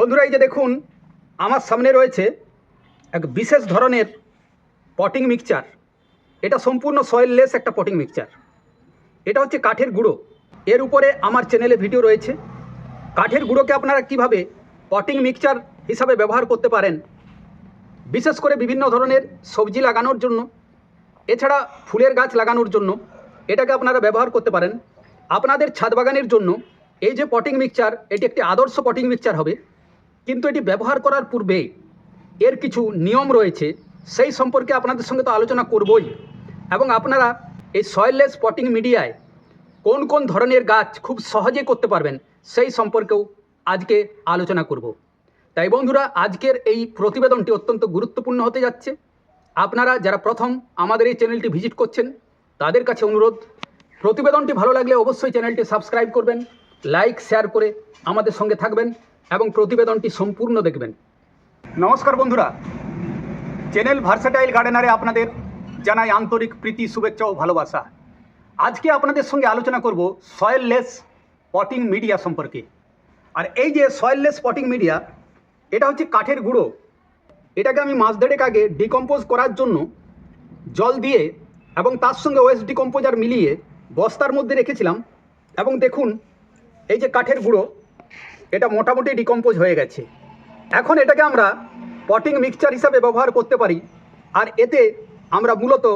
বন্ধুরা, এই যে দেখুন, আমার সামনে রয়েছে এক বিশেষ ধরনের পটিং মিক্সচার এটা সম্পূর্ণ সয়েললেস একটা পটিং মিক্সচার এটা হচ্ছে কাঠের গুঁড়ো। এর উপরে আমার চ্যানেলে ভিডিও রয়েছে। কাঠের গুঁড়োকে আপনারা কীভাবে পটিং মিক্সচার হিসাবে ব্যবহার করতে পারেন, বিশেষ করে বিভিন্ন ধরনের সবজি লাগানোর জন্য, এছাড়া ফুলের গাছ লাগানোর জন্য, এটাকে আপনারা ব্যবহার করতে পারেন। আপনাদের ছাদ বাগানের জন্য এই যে পটিং মিক্সচার এটি একটি আদর্শ পটিং মিক্সচার হবে। কিন্তু এটি ব্যবহার করার পূর্বে এর কিছু নিয়ম রয়েছে। সেই সম্পর্কে আপনাদের সঙ্গে তো আলোচনা করবই। এবং আপনারা এই সয়েললেস পটিং মিডিয়ায় কোন কোন ধরনের গাছ খুব সহজে করতে পারবেন, সেই সম্পর্কেও আজকে আলোচনা করব। তাই বন্ধুরা, আজকের এই প্রতিবেদনটি অত্যন্ত গুরুত্বপূর্ণ হতে যাচ্ছে। আপনারা যারা প্রথম আমাদের এই চ্যানেলটি ভিজিট করছেন, তাদের কাছে অনুরোধ, প্রতিবেদনটি ভালো লাগলে অবশ্যই চ্যানেলটি সাবস্ক্রাইব করবেন, লাইক, শেয়ার করে আমাদের সঙ্গে থাকবেন। এবং প্রতিবেদনটি সম্পূর্ণ দেখবেন। নমস্কার বন্ধুরা। চ্যানেল ভার্সাটাইল গার্ডেনারে আপনাদের জানাই আন্তরিক প্রীতি, শুভেচ্ছা ও ভালোবাসা। আজকে আপনাদের সঙ্গে আলোচনা করব সয়েললেস পটিং মিডিয়া সম্পর্কে। আর এই যে সয়েললেস পটিং মিডিয়া এটা হচ্ছে কাঠের গুঁড়ো। এটাকে আমি মাস দেড়েক আগে ডিকম্পোজ করার জন্য জল দিয়ে এবং তার সঙ্গে ওয়েস্ট ডিকম্পোজার মিলিয়ে বস্তার মধ্যে রেখেছিলাম। এবং দেখুন, এই যে কাঠের গুঁড়ো এটা মোটামুটি ডিকম্পোজ হয়ে গেছে। এখন এটাকে আমরা পটিং মিক্সচার হিসাবে ব্যবহার করতে পারি। আর এতে আমরা মূলত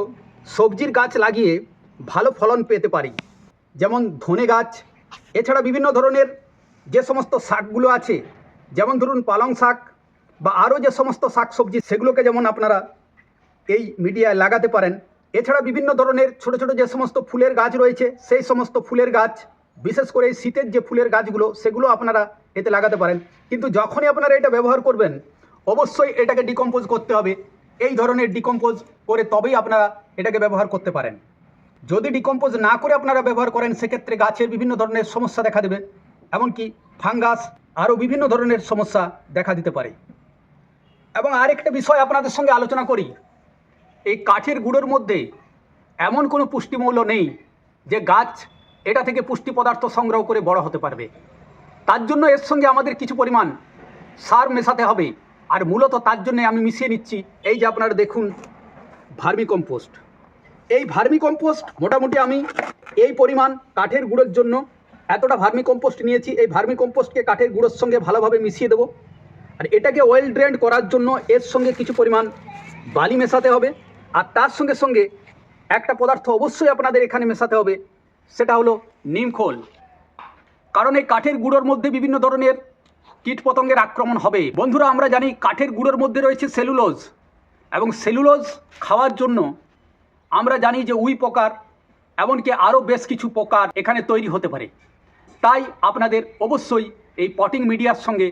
সবজির গাছ লাগিয়ে ভালো ফলন পেতে পারি। যেমন ধনে গাছ, এছাড়া বিভিন্ন ধরনের যে সমস্ত শাকগুলো আছে, যেমন ধরুন পালং শাক বা আরও যে সমস্ত শাক সবজি সেগুলোকে যেমন আপনারা এই মিডিয়ায় লাগাতে পারেন। এছাড়া বিভিন্ন ধরনের ছোট ছোট যে সমস্ত ফুলের গাছ রয়েছে, সেই সমস্ত ফুলের গাছ, বিশেষ করে শীতের যে ফুলের গাছগুলো, সেগুলো আপনারা এতে লাগাতে পারেন। কিন্তু যখনই আপনারা এটা ব্যবহার করবেন, অবশ্যই এটাকে ডিকম্পোজ করতে হবে। এই ধরনের ডিকম্পোজ করে তবেই আপনারা এটাকে ব্যবহার করতে পারেন। যদি ডিকম্পোজ না করে আপনারা ব্যবহার করেন, সেক্ষেত্রে গাছের বিভিন্ন ধরনের সমস্যা দেখা দেবে। এমনকি ফাঙ্গাস আরও বিভিন্ন ধরনের সমস্যা দেখা দিতে পারে। এবং আরেকটা বিষয় আপনাদের সঙ্গে আলোচনা করি। এই কাঠের গুঁড়োর মধ্যে এমন কোনো পুষ্টিমূল্য নেই যে গাছ এটা থেকে পুষ্টি পদার্থ সংগ্রহ করে বড় হতে পারবে। তার জন্য এর সঙ্গে আমাদের কিছু পরিমাণ সার মেশাতে হবে। আর মূলত তার জন্য আমি মিশিয়ে নিচ্ছি। এই যে আপনারা দেখুন ভার্মি কম্পোস্ট এই ভার্মি কম্পোস্ট মোটামুটি আমি এই পরিমাণ কাঠের গুঁড়োর জন্য এতটা ভার্মি কম্পোস্ট নিয়েছি। এই ভার্মি কম্পোস্টকে কাঠের গুঁড়োর সঙ্গে ভালোভাবে মিশিয়ে দেবো। আর এটাকে ওয়েল ড্রেন্ড করার জন্য এর সঙ্গে কিছু পরিমাণ বালি মেশাতে হবে। আর তার সঙ্গে সঙ্গে একটা পদার্থ অবশ্যই আপনাদের এখানে মেশাতে হবে, সেটা হলো নিমখোল কারণ এই কাঠের গুঁড়োর মধ্যে বিভিন্ন ধরনের কীটপতঙ্গের আক্রমণ হবে। বন্ধুরা, আমরা জানি কাঠের গুঁড়োর মধ্যে রয়েছে সেলুলোজ এবং সেলুলোজ খাওয়ার জন্য আমরা জানি যে উই পোকার এমনকি আরও বেশ কিছু পোকার এখানে তৈরি হতে পারে। তাই আপনাদের অবশ্যই এই পটিং মিডিয়ার সঙ্গে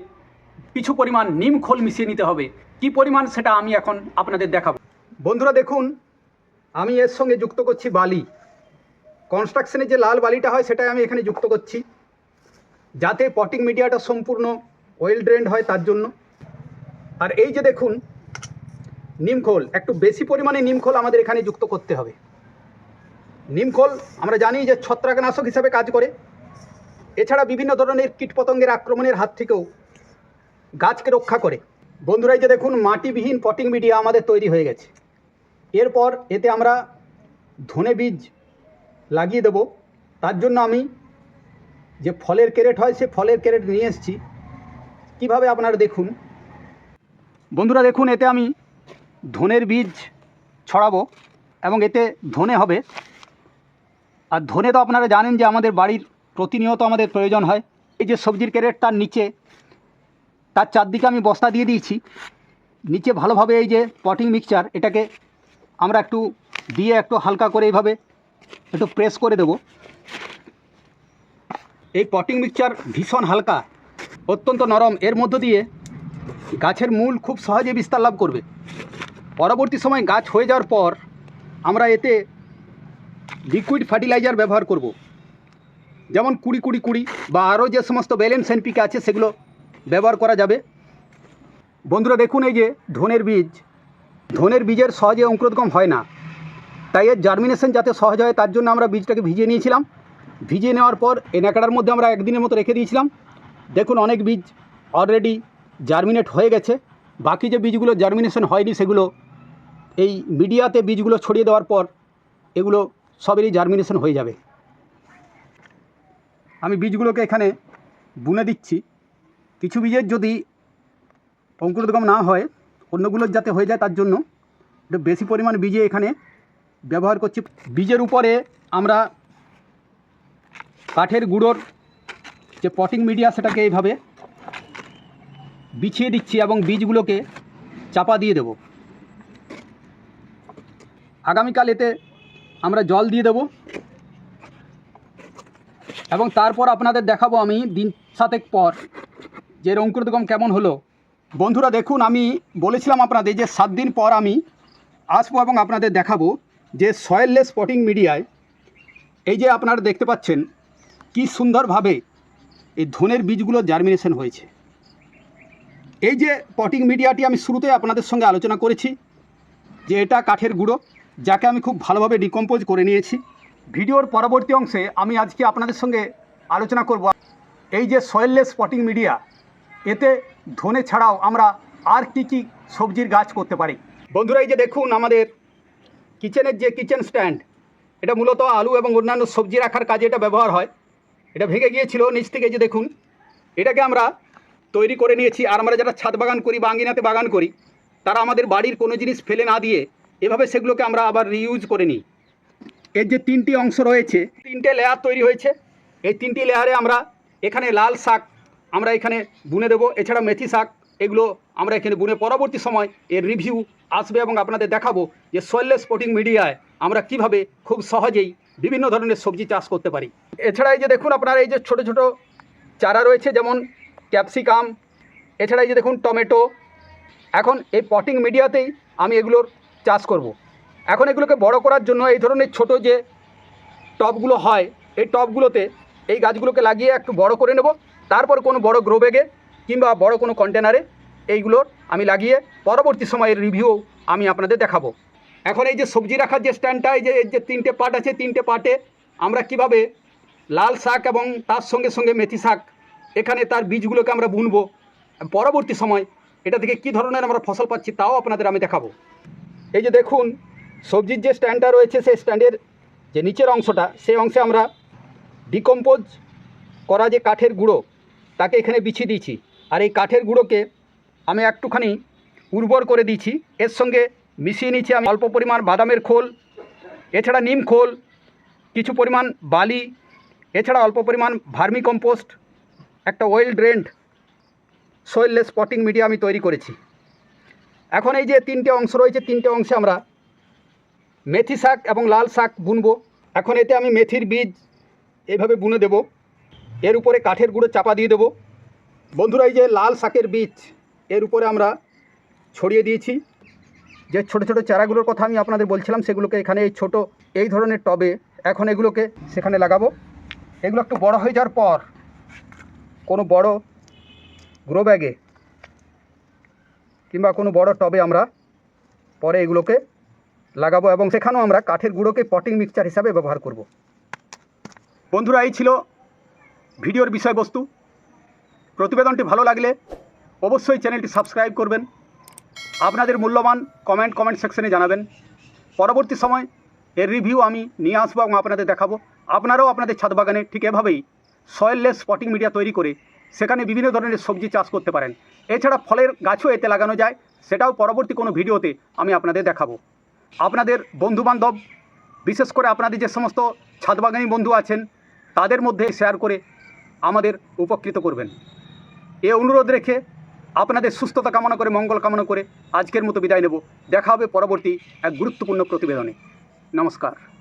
কিছু পরিমাণ নিম খোল মিশিয়ে নিতে হবে। কি পরিমাণ সেটা আমি এখন আপনাদের দেখাবো। বন্ধুরা, দেখুন, আমি এর সঙ্গে যুক্ত করছি বালি। কনস্ট্রাকশনে যে লাল বালিটা হয়, সেটাই আমি এখানে যুক্ত করছি। যাতে পটিং মিডিয়াটা সম্পূর্ণ ওয়েল ড্রেন্ড হয় তার জন্য। আর এই যে দেখুন নিমখোল একটু বেশি পরিমাণে নিমখোল আমাদের এখানে যুক্ত করতে হবে। নিমখোল আমরা জানি যে ছত্রাকনাশক হিসাবে কাজ করে। এছাড়া বিভিন্ন ধরনের কীটপতঙ্গের আক্রমণের হাত থেকেও গাছকে রক্ষা করে। বন্ধুরা, এই যে দেখুন, মাটিবিহীন পটিং মিডিয়া আমাদের তৈরি হয়ে গেছে। এরপর এতে আমরা ধনে বীজ লাগিয়ে দেব। তার জন্য আমি যে ফলের ক্যারেট হয়, সে ফলের ক্যারেট নিয়ে এসেছি। কীভাবে আপনারা দেখুন? বন্ধুরা দেখুন, এতে আমি ধনের বীজ ছড়াবো এবং এতে ধনে হবে। আর ধনে তো আপনারা জানেন যে আমাদের বাড়ির প্রতিনিয়ত আমাদের প্রয়োজন হয়। এই যে সবজির ক্যারেট তার নিচে, তার চারদিকে আমি বস্তা দিয়ে দিয়েছি। নিচে ভালোভাবে এই যে পটিং মিক্সচার, এটাকে আমরা একটু দিয়ে একটু হালকা করে এইভাবে একটু প্রেস করে দেব। এই পটিং মিক্সচার ভীষণ হালকা, অত্যন্ত নরম। এর মধ্য দিয়ে গাছের মূল খুব সহজে বিস্তার লাভ করবে। পরবর্তী সময় গাছ হয়ে যাওয়ার পর আমরা এতে লিকুইড ফার্টিলাইজার ব্যবহার করব। যেমন কুড়ি কুড়ি কুড়ি বা আরও যে সমস্ত ব্যালেন্স এনপিকে আছে সেগুলো ব্যবহার করা যাবে। বন্ধুরা, দেখুন এই যে ধনের বীজ। ধনের বীজের সহজে অঙ্কুরোদ্গম হয় না। তাই এর জার্মিনেশন যাতে সহজ হয়, তার জন্য আমরা বীজটাকে ভিজিয়ে নিয়েছিলাম। ভিজিয়ে নেওয়ার পর এই ন্যাকড়ার মধ্যে আমরা একদিনের মতো রেখে দিয়েছিলাম। দেখুন অনেক বীজ অলরেডি জার্মিনেট হয়ে গেছে। বাকি যে বীজগুলো জার্মিনেশন হয়নি সেগুলো এই মিডিয়াতে বীজগুলো ছড়িয়ে দেওয়ার পর এগুলো সবেরই জার্মিনেশন হয়ে যাবে। আমি বীজগুলোকে এখানে বুনে দিচ্ছি। কিছু বীজের যদি অঙ্কুরোদ্গম না হয়, অন্যগুলোর যাতে হয়ে যায় তার জন্য একটু বেশি পরিমাণ বীজে এখানে ব্যবহার করছি। বীজের উপরে আমরা কাঠের গুঁড়োর যে পটিং মিডিয়া সেটাকে এইভাবে বিছিয়ে দিচ্ছি এবং বীজগুলোকে চাপা দিয়ে দেব। আগামীকাল এতে আমরা জল দিয়ে দেব। এবং তারপর আপনাদের দেখাবো আমি দিন সাতেক পর যে অঙ্কুরোদ্গম কেমন হলো। বন্ধুরা দেখুন, আমি বলেছিলাম আপনাদের যে সাত দিন পর আমি আসব এবং আপনাদের দেখাবো যে সয়েললেস পটিং মিডিয়ায় এই যে আপনারা দেখতে পাচ্ছেন কি সুন্দরভাবে এই ধনের বীজগুলো জার্মিনেশন হয়েছে। এই যে পটিং মিডিয়াটি আমি শুরুতে আপনাদের সঙ্গে আলোচনা করেছি, যে এটা কাঠের গুঁড়ো, যাকে আমি খুব ভালোভাবে ডিকম্পোজ করে নিয়েছি। ভিডিওর পরবর্তী অংশে আমি আজকে আপনাদের সঙ্গে আলোচনা করব। এই যে সয়েললেস পটিং মিডিয়া এতে ধনে ছাড়াও আমরা আর কি কি সবজির গাছ করতে পারি। বন্ধুরা, এই যে দেখুন আমাদের কিচেনের যে কিচেন স্ট্যান্ড এটা মূলত আলু এবং অন্যান্য সবজি রাখার কাজে এটা ব্যবহার হয়। এটা ভেঙে গিয়েছিল, নিচ থেকে যে দেখুন, এটাকে আমরা তৈরি করে নিয়েছি আর আমরা যারা ছাদ বাগান করি বা আঙ্গিনাতে বাগান করি, তারা আমাদের বাড়ির কোনো জিনিস ফেলে না দিয়ে এভাবে সেগুলোকে আমরা আবার রিউজ করে নিই। এর যে তিনটি অংশ রয়েছে, তিনটে লেয়ার তৈরি হয়েছে। এই তিনটি লেয়ারে আমরা এখানে লাল শাক আমরা এখানে বুনে দেবো, এছাড়া মেথি শাক এগুলো আমরা এখানে বুনে পরবর্তী সময় এর রিভিউ আসবে এবং আপনাদের দেখাবো যে সয়েললেস স্পোর্টিং মিডিয়ায় আমরা কীভাবে খুব সহজেই বিভিন্ন ধরনের সবজি চাষ করতে পারি। এছাড়া এই যে দেখুন আপনার এই যে ছোট ছোট চারা রয়েছে, যেমন ক্যাপসিকাম এছাড়া এই যে দেখুন টমেটো, এখন এই পটিং মিডিয়াতেই আমি এগুলোর চাষ করব। এখন এগুলোকে বড় করার জন্য এই ধরনের ছোট যে টবগুলো হয়, এই টবগুলোতে এই গাছগুলোকে লাগিয়ে একটু বড় করে নেব। তারপর কোনো বড় গ্রো ব্যাগে কিংবা বড় কোনো কন্টেনারে এইগুলোর আমি লাগিয়ে পরবর্তী সময়ের রিভিউ আমি আপনাদের দেখাবো। এখন এই যে সবজি রাখার যে স্ট্যান্ডটা এই যে এর যে তিনটে পার্ট আছে, তিনটে পার্টে আমরা কীভাবে লাল শাক এবং তার সঙ্গে সঙ্গে মেথি শাক, এখানে তার বীজগুলোকে আমরা বুনবো, পরবর্তী সময় এটা থেকে কী ধরনের আমরা ফসল পাচ্ছি তাও আপনাদের আমি দেখাবো। এই যে দেখুন, সবজির যে স্ট্যান্ডটা রয়েছে, সেই স্ট্যান্ডের যে নিচের অংশটা, সেই অংশে আমরা ডিকম্পোজ করা যে কাঠের গুঁড়ো, তাকে এখানে বিছিয়ে দিয়েছি। আর এই কাঠের গুঁড়োকে আমি একটুখানি উর্বর করে দিয়েছি। এর সঙ্গে মিশিয়ে নিচ্ছি আমি। অল্প পরিমাণ বাদামের খোল, এছাড়া নিম খোল, কিছু পরিমাণ বালি, এছাড়া অল্প পরিমাণ ভার্মি কম্পোস্ট, একটা well drained soilless potting media আমি তৈরি করেছি। এখন এই যে তিনটে অংশ রয়েছে, তিনটে অংশে আমরা মেথি শাক এবং লাল শাক বুনবো। এখন এতে আমি মেথির বীজ এইভাবে বুনে দেব। এর উপরে কাঠের গুঁড়ো চাপা দিয়ে দেবো। বন্ধুরা, এই যে লাল শাকের বীজ, এর উপরে আমরা ছড়িয়ে দিয়েছি। যে ছোট ছোট চারাগুলোর কথা আমি আপনাদের বলছিলাম, সেগুলোকে এখানে এই ছোট এই ধরনের টবে এখন এগুলোকে সেখানে লাগাবো। এগুলো একটু বড় হয়ে যাওয়ার পর কোনো বড় গ্রো ব্যাগে কিংবা কোনো বড় টবে আমরা পরে এগুলোকে লাগাবো এবং সেখানেও আমরা কাঠের গুঁড়োকে পটিং মিক্সচার হিসাবে ব্যবহার করব। বন্ধুরা, এই ছিল ভিডিওর বিষয়বস্তু। প্রতিবেদনটি ভালো লাগলে অবশ্যই চ্যানেলটি সাবস্ক্রাইব করবেন। আপনাদের মূল্যবান কমেন্ট কমেন্ট সেকশনে জানাবেন। পরবর্তী সময় এর রিভিউ আমি নিয়ে আসব এবং আপনাদের দেখাবো। আপনারাও আপনাদের ছাদ বাগানে ঠিক এভাবেই সয়েললেস স্পটিং মিডিয়া তৈরি করে সেখানে বিভিন্ন ধরনের সবজি চাষ করতে পারেন। এছাড়া ফলের গাছও এতে লাগানো যায়, সেটাও পরবর্তী কোনো ভিডিওতে আমি আপনাদের দেখাবো। আপনাদের বন্ধুবান্ধব, বিশেষ করে আপনাদের যে সমস্ত ছাদ বাগানি বন্ধু আছেন, তাদের মধ্যে শেয়ার করে আমাদের উপকৃত করবেন। এ অনুরোধ রেখে আপনাদের সুস্থতা কামনা করে, মঙ্গল কামনা করে আজকের মতো বিদায় নেব। দেখা হবে পরবর্তী এক গুরুত্বপূর্ণ প্রতিবেদনে। নমস্কার।